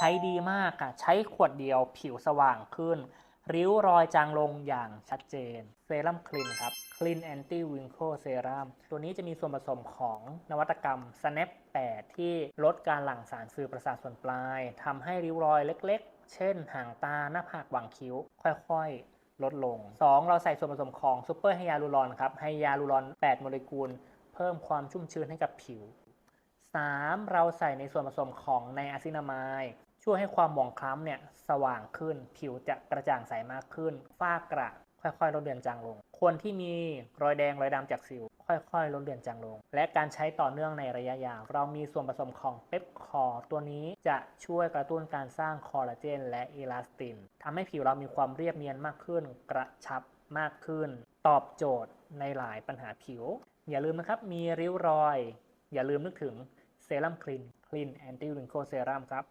ใช้ดีมากค่ะ ใช้ขวดเดียวผิวสว่างขึ้น ริ้วรอยจางลงอย่างชัดเจน เซรั่มคลีนครับ Clean Anti Wrinkle Serum ตัวนี้จะมีส่วนผสมของนวัตกรรม Snap 8 ที่ลดการหลั่งสารสื่อประสาทส่วนปลายทำให้ริ้วรอยเล็กๆ เช่นหางตาหน้าผากหว่างคิ้ว ค่อยๆ ลดลง 2. เราใส่ส่วนผสมของซูเปอร์ไฮยาลูรอนครับไฮยาลูรอน 8 โมเลกุล เพิ่มความชุ่มชื้นให้กับผิว 3. เราใส่ในส่วนผสมของไนอาซินามายช่วยให้ความหมองคล้ำเนี่ยสว่างขึ้น ผิวจะกระจ่างใสมากขึ้น ฝ้ากระค่อยๆลดเลือนจางลง คนที่มีรอยแดงรอยดำจากสิว ค่อยๆลดเลือนจางลง และการใช้ต่อเนื่องในระยะยาว เรามีส่วนผสมของเปปคอร์ตัวนี้จะช่วยกระตุ้นการสร้างคอลลาเจน และเอลาสตินทำให้ผิวเรามีความเรียบเนียนมากขึ้น กระชับมากขึ้น ตอบโจทย์ในหลายปัญหาผิว อย่าลืมนะครับมีริ้วรอย อย่าลืมนึกถึง เซรั่มคลีนคลีนแอนตี้ริงโคเซรั่มครับ